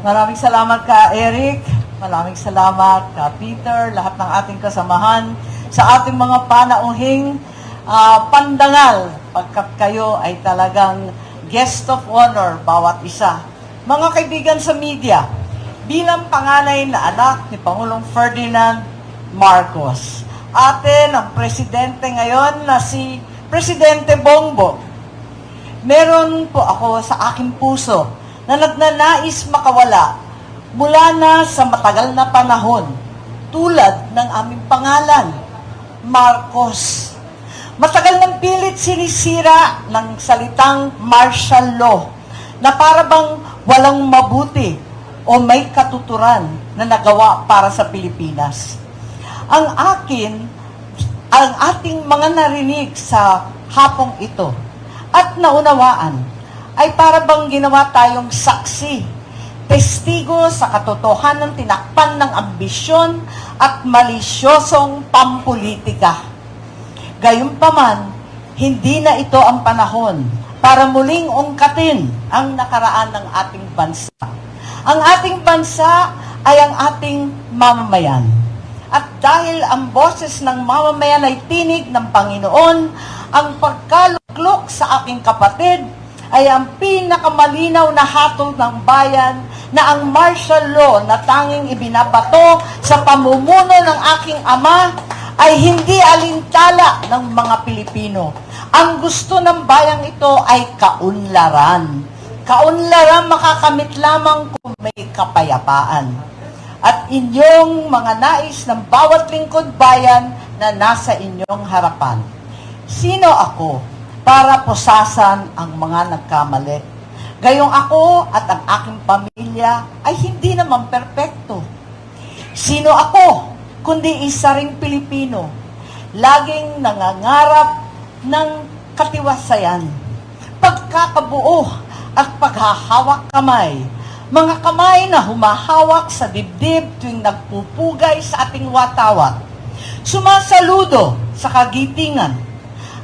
Maraming salamat ka, Eric. Maraming salamat ka, Peter, lahat ng ating kasamahan sa ating mga panauhing ah, pandangal pagkat kayo ay talagang guest of honor bawat isa. Mga kaibigan sa media, bilang panganay na anak ni Pangulong Ferdinand Marcos, atin ang presidente ngayon na si Presidente Bongbong meron po ako sa aking puso na nagnanais makawala mula na sa matagal na panahon tulad ng aming pangalan, Marcos. Matagal ng pilit sinisira ng salitang martial law na para bang walang mabuti o may katuturan na nagawa para sa Pilipinas. Ang akin, ang ating mga narinig sa hapong ito at naunawaan ay para bang ginawa tayong saksi, testigo sa katotohanan tinakpan ng ambisyon at malisyosong pampolitika. Gayunpaman, hindi na ito ang panahon para muling ungkatin ang nakaraan ng ating bansa. Ang ating bansa ay ang ating mamamayan. At dahil ang boses ng mamamayan ay tinig ng Panginoon, ang pagkaluklok sa aking kapatid ay ang pinakamalinaw na hatol ng bayan na ang martial law na tanging ibinabato sa pamumuno ng aking ama ay hindi alintala ng mga Pilipino. Ang gusto ng bayang ito ay kaunlaran. Kaunlaran makakamit lamang kung may kapayapaan. At inyong mga nais ng bawat lingkod bayan na nasa inyong harapan. Sino ako para pusasan ang mga nagkamali? Gayong ako at ang aking pamilya ay hindi naman perpekto. Sino ako kundi isa ring Pilipino, laging nangangarap ng katiwasayan, pagkakabuo at paghahawak kamay, mga kamay na humahawak sa dibdib tuwing nagpupugay sa ating watawat, sumasaludo sa kagitingan,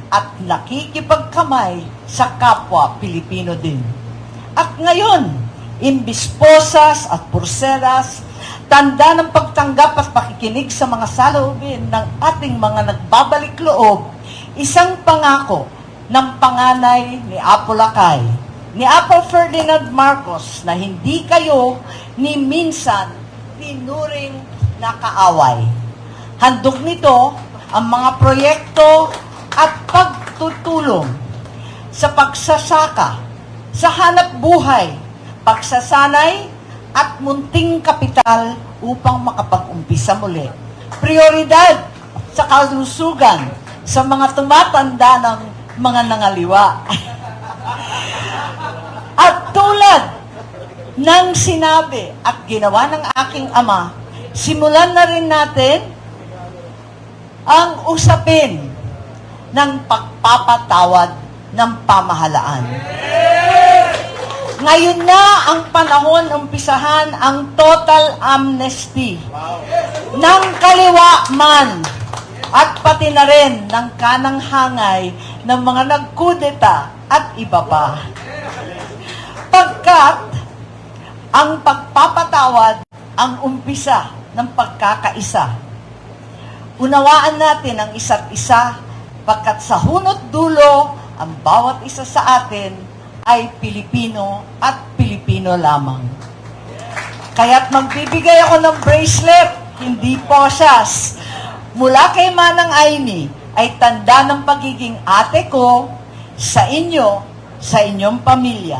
at nakikipagkamay sa kapwa Pilipino din. At ngayon, imbis posas at purseras, tanda ng pagtanggap at pakikinig sa mga saloobin ng ating mga nagbabalik loob, isang pangako ng panganay ni Apo Lakay, ni Apo Ferdinand Marcos na hindi kayo ni minsan tinuring na kaaway. Handog nito ang mga proyekto at pagtutulong sa pagsasaka, sa hanap buhay, pagsasanay, at munting kapital upang makapag-umpisa muli. Prioridad sa kalusugan sa mga tumatanda ng mga nangaliwa. at tulad ng sinabi at ginawa ng aking ama, simulan na rin natin ang usapin ng pagpapatawad ng pamahalaan. Ngayon na ang panahon umpisahan ang total amnesty ng kaliwa man at pati na rin ng kanang hangay ng mga nagkudeta at iba pa. Pagkat ang pagpapatawad ang umpisa ng pagkakaisa. Unawaan natin ang isa't isa pagkat sa hunot dulo ang bawat isa sa atin ay Pilipino at Pilipino lamang. Kaya't magbibigay ako ng bracelet, hindi posas. Mula kay Manang Aimee ay tanda ng pagiging ate ko sa inyo, sa inyong pamilya.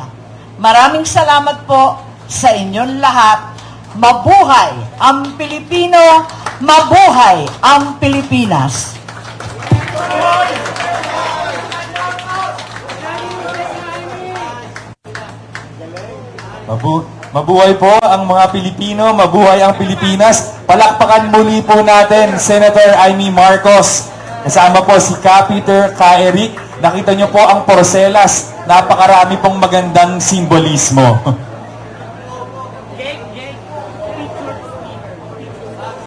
Maraming salamat po sa inyong lahat. Mabuhay ang Pilipino, mabuhay ang Pilipinas. Mabu mabuhay po ang mga Pilipino, mabuhay ang Pilipinas. Palakpakan muli po natin Senator Amy Marcos. Kasama po si Ka Peter. Nakita niyo po ang porcelas. Napakarami pong magandang simbolismo.